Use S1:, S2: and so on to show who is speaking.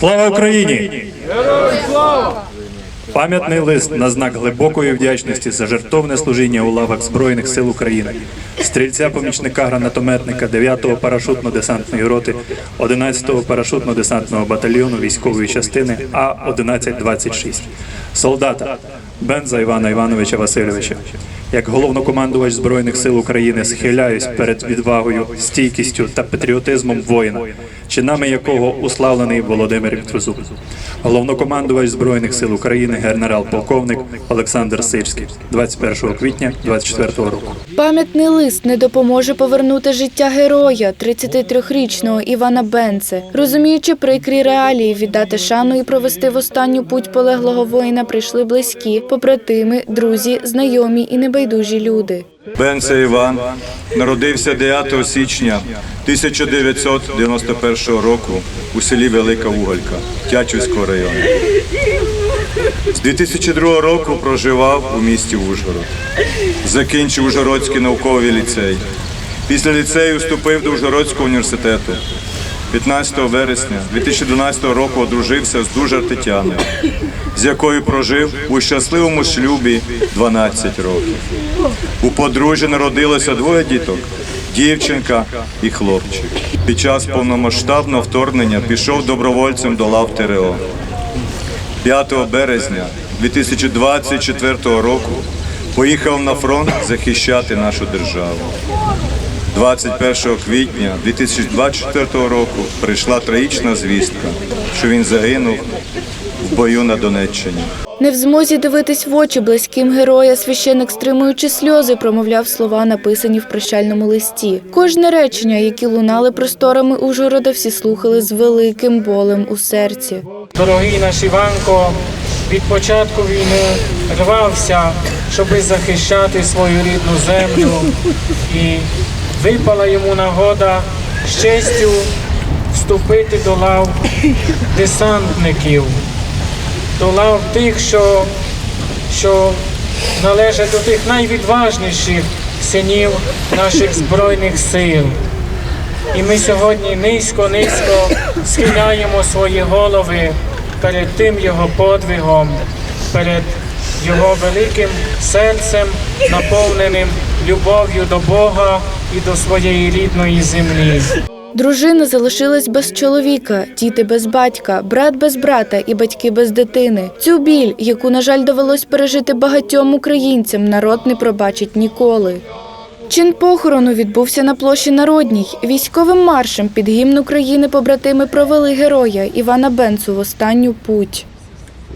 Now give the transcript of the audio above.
S1: Слава Україні! Пам'ятний лист на знак глибокої вдячності за жертовне служіння у лавах Збройних сил України, стрільця помічника гранатометника 9-го парашутно-десантної роти 11-го парашутно-десантного батальйону військової частини А 1126 солдата Бенза Івана Івановича Васильовича. Як головнокомандувач Збройних сил України схиляюсь перед відвагою, стійкістю та патріотизмом воїна, чинами якого уславлений Володимир Трузуб. Головнокомандувач Збройних сил України генерал-полковник Олександр Сирський, 21 квітня 24 року.
S2: Пам'ятний лист не допоможе повернути життя героя, 33-річного Івана Бенце. Розуміючи прикрі реалії, віддати шану і провести в останню путь полеглого воїна прийшли близькі, побратими, друзі, знайомі і небайдужі люди.
S3: Бенце Іван народився 9 січня 1991 року у селі Велика Уголька Тячівського району. З 2002 року проживав у місті Ужгород. Закінчив Ужгородський науковий ліцей. Після ліцею вступив до Ужгородського університету. 15 вересня 2012 року одружився з Дужар Тетяною, з якою прожив у щасливому шлюбі 12 років. У подружжя народилося двоє діток дівчинка і хлопчик. Під час повномасштабного вторгнення пішов добровольцем до лав ТРО. 5 березня 2024 року поїхав на фронт захищати нашу державу. 21 квітня 2024 року прийшла трагічна звістка, що він загинув в бою на Донеччині.
S2: Не в змозі дивитись в очі близьким героя, священик, стримуючи сльози, промовляв слова, написані в прощальному листі. Кожне речення, які лунали просторами Ужгорода, всі слухали з великим болем у серці.
S4: Дорогий наш Іванко від початку війни рвався, щоби захищати свою рідну землю, і випала йому нагода з честю вступити до лав десантників, до лав тих, що, що належать до тих найвідважніших синів наших збройних сил. І ми сьогодні низько-низько схиляємо свої голови перед тим його подвигом, перед його великим серцем, наповненим любов'ю до Бога і до своєї рідної землі.
S2: Дружина залишилась без чоловіка, діти без батька, брат без брата і батьки без дитини. Цю біль, яку, на жаль, довелось пережити багатьом українцям, народ не пробачить ніколи. Чин похорону відбувся на площі Народній. Військовим маршем під гімн України побратими провели героя Івана Бенцу в останню путь.